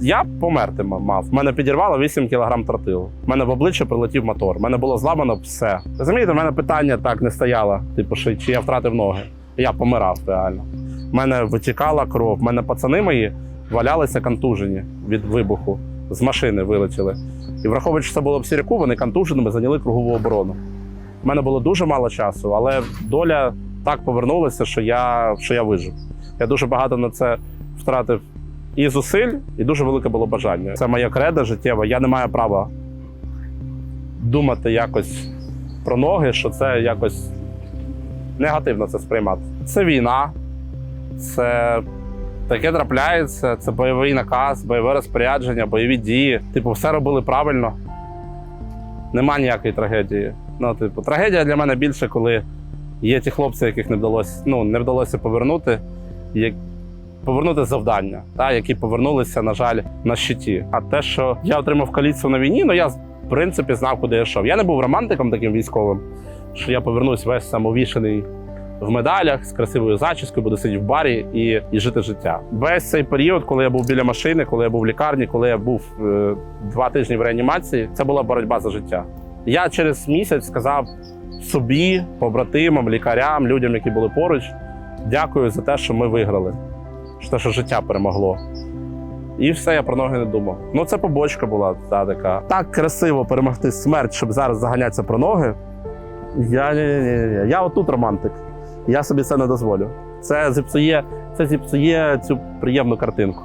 Я померти мав. Мене підірвало 8 кг тротилу. Мене в обличчя прилетів мотор. Мене було зламано все. Розумієте, в мене питання так не стояло. Типу, чи я втратив ноги. Я помирав реально. У мене витікала кров. У мене пацани мої валялися контужені від вибуху. З машини вилетіли. І враховуючи, що це було в Сіряку, вони контуженими зайняли кругову оборону. У мене було дуже мало часу, але доля так повернулася, що я, що я вижив. Я дуже багато на це втратив і зусиль, і дуже велике було бажання. Це моя кредо життєва. Я не маю права думати якось про ноги, що це якось негативно це сприймати. Це війна, це таке трапляється, це бойовий наказ, бойове розпорядження, бойові дії. Типу, все робили правильно. Нема ніякої трагедії. Ну, типу, трагедія для мене більше, коли є ті хлопці, яких не вдалося, ну, не вдалося повернути. Повернути завдання, та, які повернулися, на жаль, на щиті. А те, що я отримав каліцтво на війні, ну я в принципі знав, куди я йшов. Я не був романтиком таким військовим, що я повернусь весь самовішений в медалях з красивою зачіскою, буду сидіти в барі і, і жити життя. Весь цей період, коли я був біля машини, коли я був в лікарні, коли я був е, два тижні в реанімації, це була боротьба за життя. Я через місяць сказав собі, побратимам, лікарям, людям, які були поруч, дякую за те, що ми виграли, що що життя перемогло. І все, я про ноги не думав. Ну, це побочка була та така. Так красиво перемогти смерть, щоб зараз заганятися про ноги. Я ні, ні, ні. Я отут романтик. Я собі це не дозволю. Це зіпсує, це зіпсує цю приємну картинку.